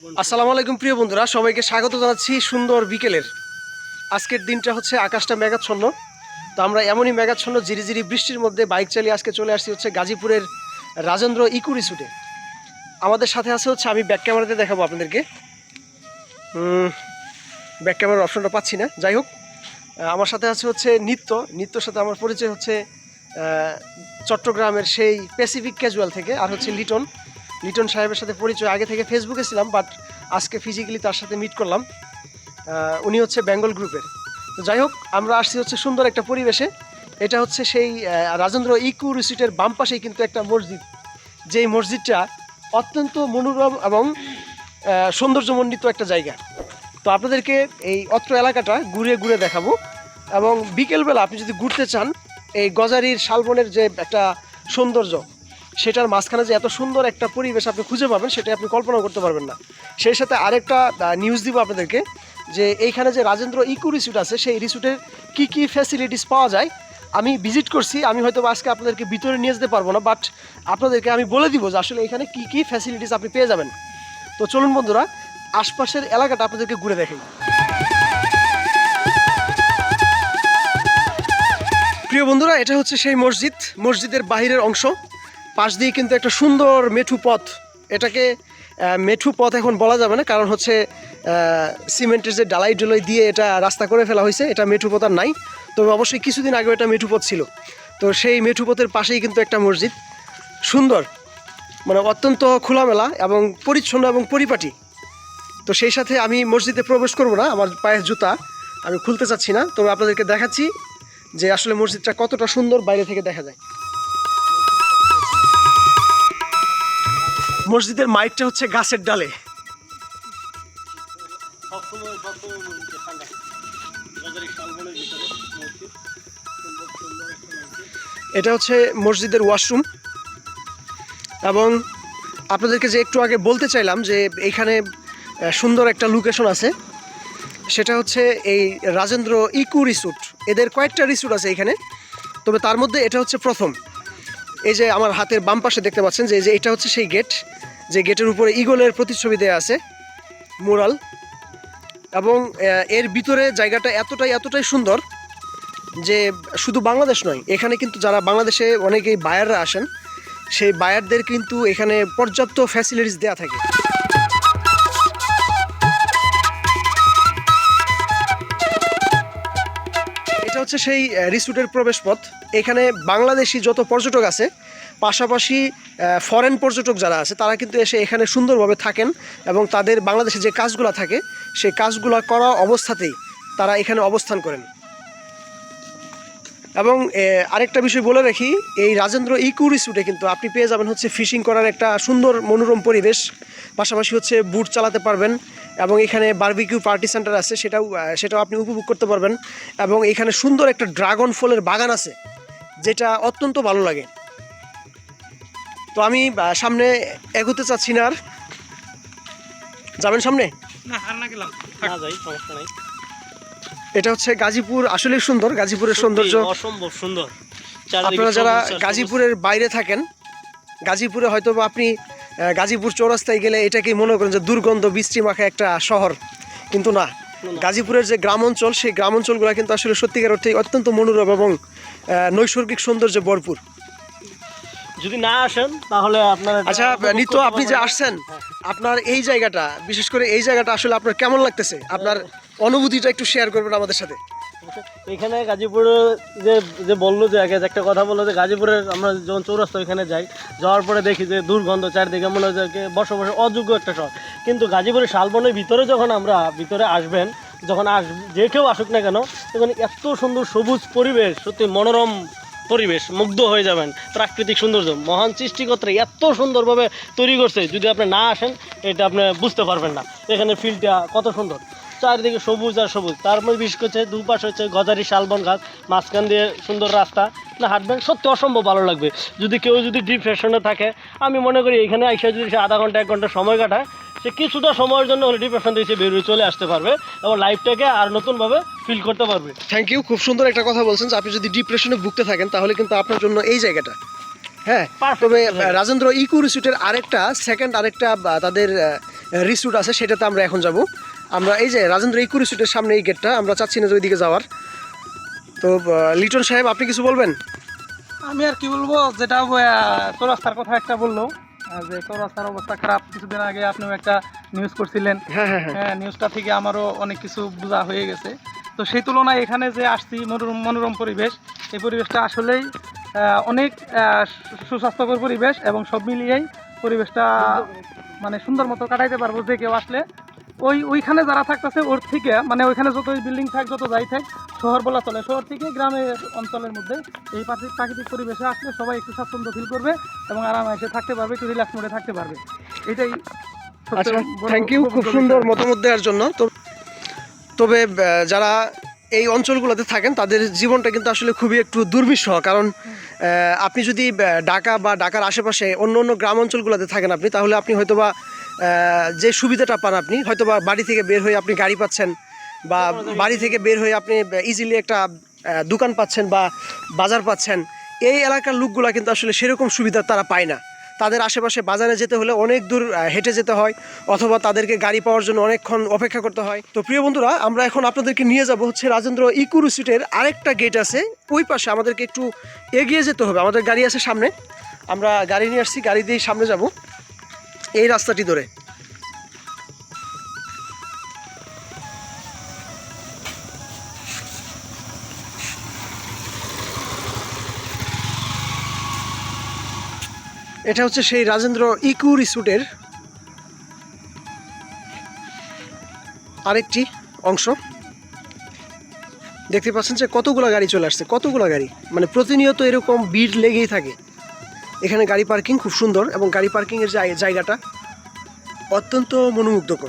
আসসালামু আলাইকুম, প্রিয় বন্ধুরা। সবাইকে স্বাগত জানাচ্ছি সুন্দর বিকেলের। আজকের দিনটা হচ্ছে আকাশটা মেঘাচ্ছন্ন। তো আমরা এমনই মেঘাচ্ছন্ন জিরি বৃষ্টির মধ্যে বাইক চালিয়ে আজকে চলে আসছি হচ্ছে গাজীপুরের রাজেন্দ্র ইকু রিসুটে আমাদের সাথে আছে হচ্ছে, আমি ব্যাক ক্যামেরাতে দেখাবো আপনাদেরকে। ব্যাক ক্যামেরার অপশনটা পাচ্ছি না। যাই হোক আমার সাথে আছে হচ্ছে নিত্য। নিত্যর সাথে আমার পরিচয় হচ্ছে চট্টগ্রামের সেই প্যাসিফিক ক্যাজুয়াল থেকে, আর হচ্ছে লিটন। লিটন সাহেবের সাথে পরিচয়, আগে থেকে ফেসবুকে ছিলাম বাট আজকে ফিজিক্যালি তার সাথে মিট করলাম। উনি হচ্ছে বেঙ্গল গ্রুপের তো যাই হোক, আমরা আসছি হচ্ছে সুন্দর একটা পরিবেশে। এটা হচ্ছে সেই রাজেন্দ্র ইকু রিসিটের বাম পাশেই কিন্তু একটা মসজিদ। যেই মসজিদটা অত্যন্ত মনোরম এবং সৌন্দর্যমণ্ডিত একটা জায়গা। তো আপনাদেরকে এই অত্র এলাকাটা ঘুরে ঘুরে দেখাবো। এবং বিকেলবেলা আপনি যদি ঘুরতে চান, এই গজারির শালবনের যে একটা সৌন্দর্য সেটার মাঝখানে যে এত সুন্দর একটা পরিবেশ আপনি খুঁজে পাবেন সেটা আপনি কল্পনা করতে পারবেন না। সেই সাথে আরেকটা নিউজ দিব আপনাদেরকে, যে এইখানে যে রাজেন্দ্র ইকো রিসুট আছে, সেই রিসুটের কি কি ফ্যাসিলিটিস পাওয়া যায়, আমি ভিজিট করছি। আমি হয়তো আজকে আপনাদেরকে ভিতরে নিয়ে যেতে পারব না বাট আপনাদেরকে আমি বলে দিব যে আসলে এখানে কি কি ফ্যাসিলিটিস আপনি পেয়ে যাবেন। তো চলুন বন্ধুরা, আশপাশের এলাকাটা আপনাদেরকে ঘুরে দেখাই। প্রিয় বন্ধুরা, এটা হচ্ছে সেই মসজিদ। মসজিদের বাহিরের অংশ। পাশ দিয়ে কিন্তু একটা সুন্দর মেঠু পথ। এটাকে মেঠু পথ এখন বলা যাবে না, কারণ হচ্ছে সিমেন্টের যে ডালাই ডুলাই দিয়ে এটা রাস্তা করে ফেলা হয়েছে, এটা মেঠু পথ আর নাই। তবে অবশ্যই কিছুদিন আগে এটা মেঠু পথ ছিল। তো সেই মেঠু পথের পাশেই কিন্তু একটা মসজিদ। সুন্দর মানে অত্যন্ত খোলামেলা এবং পরিচ্ছন্ন এবং পরিপাটি। তো সেই সাথে আমি মসজিদে প্রবেশ করব না, আমার পায়ের জুতা, আমি খুলতে চাচ্ছি না। তবে আপনাদেরকে দেখাচ্ছি যে আসলে মসজিদটা কতটা সুন্দর বাইরে থেকে দেখা যায়। মসজিদের মাইকটা হচ্ছে গাছের ডালে। এটা হচ্ছে মসজিদের ওয়াশরুম। এবং আপনাদেরকে যে একটু আগে বলতে চাইলাম যে এইখানে আহ, সুন্দর একটা লোকেশন আছে। সেটা হচ্ছে এই রাজেন্দ্র ইকু রিসুট এদের কয়েকটা রিসুট আছে এখানে। তবে তার মধ্যে এটা হচ্ছে প্রথম। এই যে আমার হাতের বাম পাশে দেখতে পাচ্ছেন যে এটা হচ্ছে সেই গেট। যে গেটের উপরে ইগলের প্রতিচ্ছবি দেওয়া আছে, মোরাল। এবং এর ভিতরে জায়গাটা এতটাই এতটাই সুন্দর যে শুধু বাংলাদেশ নয়, এখানে কিন্তু যারা বাংলাদেশে অনেকেই বায়াররা আসেন, সেই বায়ারদের কিন্তু এখানে পর্যাপ্ত ফ্যাসিলিটিস দেওয়া থাকে। হচ্ছে সেই রিসুটের প্রবেশপথ। এখানে বাংলাদেশি যত পর্যটক আছে, পাশাপাশি ফরেন পর্যটক যারা আছে, তারা কিন্তু এসে এখানে সুন্দরভাবে থাকেন এবং তাদের বাংলাদেশে যে কাজগুলো থাকে, সেই কাজগুলো করা অবস্থাতেই তারা এখানে অবস্থান করেন। এবং আরেকটা বিষয় বলে রাখি, এই রাজেন্দ্র ইকু রিসুটে কিন্তু আপনি পেয়ে যাবেন হচ্ছে ফিশিং করার একটা সুন্দর মনোরম পরিবেশ। পাশাপাশি হচ্ছে বুট চালাতে পারবেন। এবং এখানে বারবিকিউ পার্টি সেন্টার আছে সেটাও সেটাও আপনি উপভোগ করতে পারবেন। এবং এখানে সুন্দর একটা ড্রাগন ফলের বাগান আছে যেটা অত্যন্ত ভালো লাগে। তো আমি সামনে এগোতে চাচ্ছি না আর। যাবেন সামনে? না আর না গেলাম। না যাই সমস্যা নাই। এটা হচ্ছে গাজীপুর আসলেই সুন্দর গাজীপুরের সৌন্দর্য। অসম্ভব সুন্দর। আপনারা যারা। গাজীপুরের বাইরে থাকেন গাজীপুরে হয়তো বা আপনি গাজীপুর চৌরাস্তায় গেলে এটাকেই মনে করেন যে দুর্গন্ধ বৃষ্টি মাখা একটা শহর। কিন্তু না গাজীপুরের যে গ্রাম অঞ্চল সেই গ্রাম অঞ্চলগুলো কিন্তু আসলে সত্যিকার অর্থে অত্যন্ত মনোরম এবং নৈসর্গিক সৌন্দর্যে ভরপুর। যদি না আসেন তাহলে আপনারা আচ্ছা নিত্য আপনি যে আসছেন আপনার এই জায়গাটা বিশেষ করে এই জায়গাটা আসলে আপনার কেমন লাগতেছে? আপনার অনুভূতিটা একটু শেয়ার করবেন আমাদের সাথে। এখানে গাজীপুরে যে যে বলল যে আগে একটা কথা বলল যে গাজীপুরের আমরা যখন চৌরাস্তা ওইখানে যাই, যাওয়ার পরে দেখি যে, দুর্গন্ধ চারদিকে মনে হয় বসবাসের অযোগ্য একটা শহর। কিন্তু গাজীপুরের শালবনের ভিতরে যখন আমরা ভিতরে আসবেন, যখন আস, যে কেউ আসুক না কেন, তখন এত সুন্দর সবুজ পরিবেশ, সত্যি মনোরম পরিবেশ, মুগ্ধ হয়ে যাবেন। প্রাকৃতিক সৌন্দর্য, মহান সৃষ্টিকর্তা এত সুন্দরভাবে তৈরি করছে। যদি আপনি না আসেন, এটা আপনি বুঝতে পারবেন না। এখানে ফিল্ডটা কত সুন্দর। চারিদিকে সবুজ আর সবুজ। তার মধ্যে বিশেষ করছে দুপাশে হচ্ছে গজারি শালবন গাছ মাঝখান দিয়ে সুন্দর রাস্তা। না হাঁটবেন সত্যি অসম্ভব ভালো লাগবে। যদি কেউ যদি ডিপ্রেশনে থাকে আমি মনে করি এখানে আইসা যদি সে আধা ঘণ্টা এক ঘণ্টা সময় কাটায় সে কিছুটা সময়ের জন্য হলে ডিপ্রেশন দিয়ে সে বেরিয়ে চলে আসতে পারবে এবং লাইফটাকে আর নতুনভাবে ফিল করতে পারবে। থ্যাংক ইউ খুব সুন্দর একটা কথা বলছেন যে আপনি যদি ডিপ্রেশনে ভুগতে থাকেন তাহলে কিন্তু আপনার জন্য এই জায়গাটা। হ্যাঁ তবে রাজেন্দ্র ইকো রিসুটের আরেকটা সেকেন্ড আরেকটা তাদের রিসুট আছে সেটাতে আমরা এখন যাব। আমরা এই যে রাজেন্দ্র ইকো রিসুটের সামনে এই গেটটা আমরা চাচ্ছি না যে ওইদিকে যাওয়ার। তো লিটন সাহেব আপনি কিছু বলবেন? আমি আর কি বলব যেটা চৌরাস্তার কথা একটা বলল। যে চৌরাস্তার অবস্থা খারাপ কিছুদিন আগে আপনিও একটা নিউজ করছিলেন। হ্যাঁ হ্যাঁ হ্যাঁ। হ্যাঁ নিউজটা থেকে আমারও অনেক কিছু বোঝা হয়ে গেছে। তো সেই তুলনায় এখানে যে আসছি মনোরম মনোরম পরিবেশ এই পরিবেশটা আসলেই অনেক সুস্বাস্থ্যকর পরিবেশ এবং সব মিলিয়েই পরিবেশটা মানে সুন্দর মতো কাটাইতে পারব যে কেউ আসলে। ওই ওইখানে যারা থাকতেছে ওর থেকে মানে ওইখানে যত বিল্ডিং থাক যত যাই থাক শহর বলা চলে। শহর থেকে গ্রামের অঞ্চলের মধ্যে এই প্রাকৃতিক প্রাকৃতিক পরিবেশে আসলে সবাই একটু স্বাচ্ছন্দ্য ফিল করবে এবং আরামে এসে থাকতে পারবে একটু রিল্যাক্স মোডে থাকতে পারবে। এটাই সবচেয়ে আচ্ছা থ্যাংক ইউ খুব সুন্দর। মতামত দেওয়ার জন্য। তো তবে যারা এই অঞ্চলগুলোতে থাকেন তাদের জীবনটা কিন্তু আসলে খুবই একটু দুর্বিষহ। কারণ আপনি যদি ঢাকা বা ঢাকার আশেপাশে অন্য অন্য গ্রাম অঞ্চলগুলোতে থাকেন আপনি তাহলে আপনি হয়তোবা আহ, যে সুবিধাটা পান আপনি, হয়তোবা বাড়ি থেকে বের হয়ে আপনি গাড়ি পাচ্ছেন বা বাড়ি থেকে বের হয়ে আপনি ইজিলি একটা দোকান পাচ্ছেন বা বাজার পাচ্ছেন, এই এলাকার লোকগুলা কিন্তু আসলে সেরকম সুবিধা তারা পায় না। তাদের আশেপাশে বাজারে যেতে হলে অনেক দূর হেঁটে যেতে হয়, অথবা তাদেরকে গাড়ি পাওয়ার জন্য অনেকক্ষণ অপেক্ষা করতে হয়। তো প্রিয় বন্ধুরা, আমরা এখন আপনাদেরকে নিয়ে যাব হচ্ছে রাজেন্দ্র ইকুরু সিটের আরেকটা গেট আছে। ওই পাশে আমাদেরকে একটু এগিয়ে যেতে হবে। আমাদের গাড়ি আছে সামনে। আমরা গাড়ি নিয়ে আসছি, গাড়ি দিয়েই সামনে যাব। এই রাস্তাটি ধরে। এটা হচ্ছে সেই রাজেন্দ্র ইকু রিসুটের আরেকটি অংশ। দেখতে পাচ্ছেন যে কতগুলো গাড়ি চলে আসছে, কতগুলো গাড়ি? মানে প্রতিনিয়ত এরকম ভিড় লেগেই থাকে। এখানে গাড়ি পার্কিং খুব সুন্দর এবং গাড়ি পার্কিংয়ের জায়- জায়গাটা অত্যন্ত মনোমুগ্ধকর।